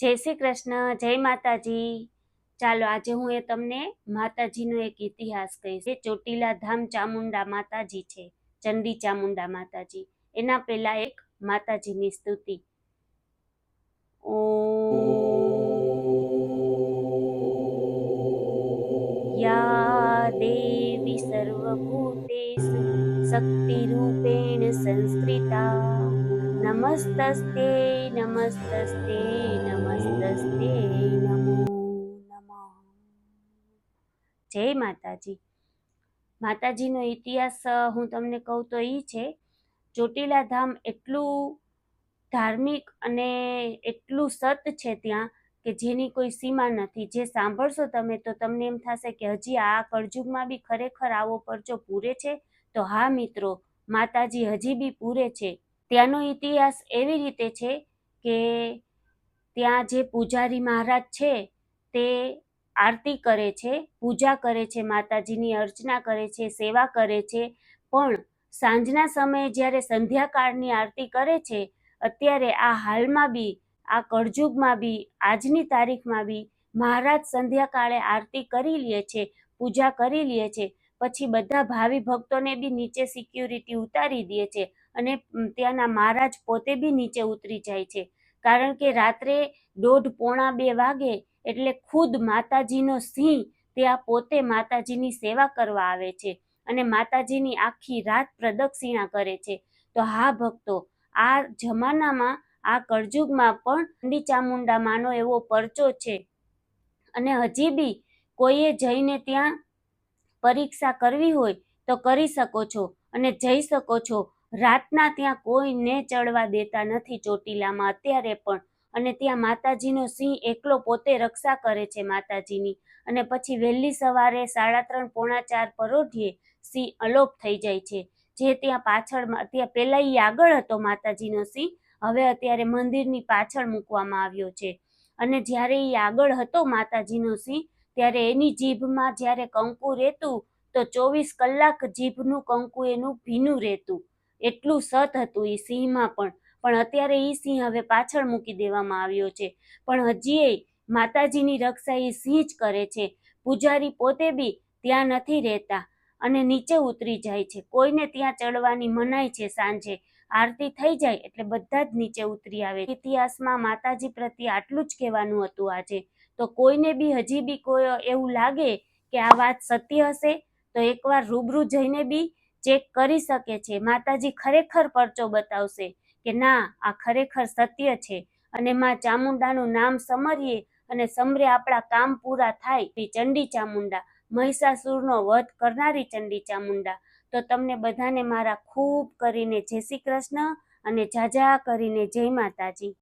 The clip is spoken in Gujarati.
જય શ્રી કૃષ્ણ, જય માતાજી. ચાલો, આજે હું એ તમને માતાજીનો એક ઇતિહાસ કહીશ. એ ચોટીલા ધામ ચામુંડા માતાજી છે, ચંડી ચામુંડા માતાજી. એના પહેલા એક માતાજીની સ્તુતિ. ઓ યા દેવી સર્વભૂતેષુ, શક્તિરૂપેણ સંસ્કૃતા. નમસ્તસ્તે નમસ્તસ્તે નમસ્તસ્તે નમો નમઃ જય માતાજી માતાજીનો ઇતિહાસ, હું તમને કહું તો એ છે ચોટીલા ધામ એટલું ધાર્મિક અને એટલું સત છે ત્યાં કે જેની કોઈ સીમા નથી. જે સાંભળશો તમે તો તમને એમ થશે કે હજી આ કળજુગમાં બી ખરેખર આવો પરચો પૂરે છે? તો હા મિત્રો, માતાજી હજી બી પૂરે છે. ત્યાંનો ઇતિહાસ એવી રીતે છે કે ત્યાં જે પૂજારી મહારાજ છે, તે આરતી કરે છે, પૂજા કરે છે, માતાજીની અર્ચના કરે છે, સેવા કરે છે. પણ સાંજના સમયે જ્યારે સંધ્યાકાળની આરતી કરે છે, અત્યારે આ હાલમાં બી, આ કળજુગમાં બી, આજની તારીખમાં બી મહારાજ સંધ્યાકાળે આરતી કરી લે છે, પૂજા કરી લે છે. પછી બધા ભાવિ ભક્તોને બી નીચે સિક્યુરિટી ઉતારી દે છે અને ત્યાંના મહારાજ પોતે બી નીચે ઉતરી જાય છે. કારણ કે રાત્રે દોઢ પોણા બે વાગે એટલે ખુદ માતાજીનો સિંહ ત્યાં પોતે માતાજીની સેવા કરવા આવે છે અને માતાજીની આખી રાત પ્રદક્ષિણા કરે છે. તો હા ભક્તો, આ જમાનામાં, આ કળજુગમાં પણ ચંડી ચામુંડા માનો એવો પરચો છે. અને હજી બી કોઈએ જઈને ત્યાં પરીક્ષા કરવી હોય તો કરી શકો છો અને જઈ શકો છો. રાતના ત્યાં કોઈને ચડવા દેતા નથી ચોટીલામાં અત્યારે પણ. અને ત્યાં માતાજીનો સિંહ એકલો પોતે રક્ષા કરે છે માતાજીની. અને પછી વહેલી સવારે સાડા ત્રણ, પોણા ચાર પરોઢીએ સિંહ અલોપ થઈ જાય છે. જે ત્યાં પાછળ ત્યાં પહેલાં એ આગળ હતો માતાજીનો સિંહ, હવે અત્યારે મંદિરની પાછળ મૂકવામાં આવ્યો છે. અને જ્યારે એ આગળ હતો માતાજીનો સિંહ ત્યારે એની જીભમાં જ્યારે કંકુ રહેતું, તો ચોવીસ કલાક જીભનું કંકુ એનું ભીનું રહેતું. એટલું સત હતું એ સિંહમાં પણ. પણ અત્યારે એ સિંહ હવે પાછળ મૂકી દેવામાં આવ્યો છે. પણ હજી માતાજીની રક્ષા એ સિંહ જ કરે છે. પૂજારી પોતે બી ત્યાં નથી રહેતા અને નીચે ઉતરી જાય છે. કોઈને ત્યાં ચડવાની મનાય છે સાંજે. આરતી થઈ જાય એટલે બધા જ નીચે ઉતરી આવે ઇતિહાસમાં માતાજી પ્રત્યે આટલું જ કહેવાનું હતું આજે. તો કોઈને બી હજી બી કોઈ એવું લાગે કે આ વાત સત્ય હશે, તો એકવાર રૂબરૂ જઈને બી ચેક કરી શકે છે. માતાજી ખરેખર પરચો બતાવશે કે ના, આ ખરેખર સત્ય છે અને માં ચામુંડાનું નામ સમરીએ અને સમરે આપણા કામ પૂરા થાય ચંડી ચામુંડા, મહિષાસુરનો વધ કરનારી ચંડી ચામુંડા. તો તમને બધાને મારા ખૂબ કરીને જય શ્રી કૃષ્ણ અને જાજા કરીને જય માતાજી.